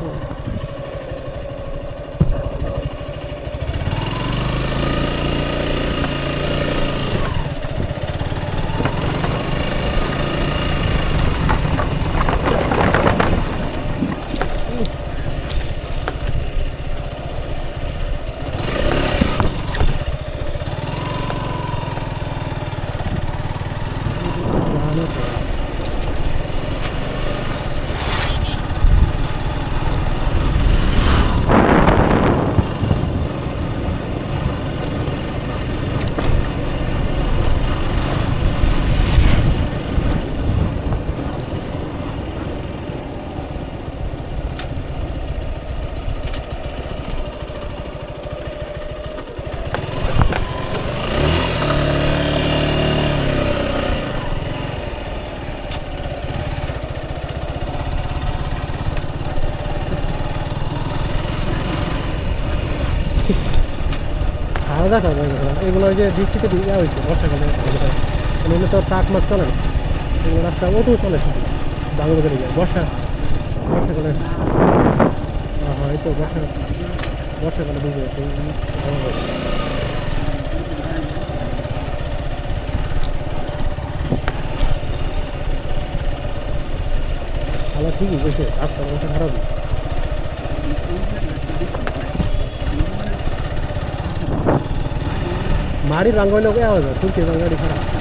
Gracias. খাওয়া দাওয়া এগুলো ওই যে বৃষ্টিতে ইয়া হয়েছে, বর্ষাকালে। এগুলো তো ট্রাক মাছ চলে না। এগুলো রাস্তা অটো চলে শুধু বাংলা করে যায় বর্ষা, বর্ষাকালে। হ্যাঁ এই তো বর্ষা, বর্ষাকালে বুঝে তাহলে ঠিকই গেছে, রাস্তা খারাপ மாடி ரங்கோலி போய் ஆகுது தூக்கி ரங்கோலி சார்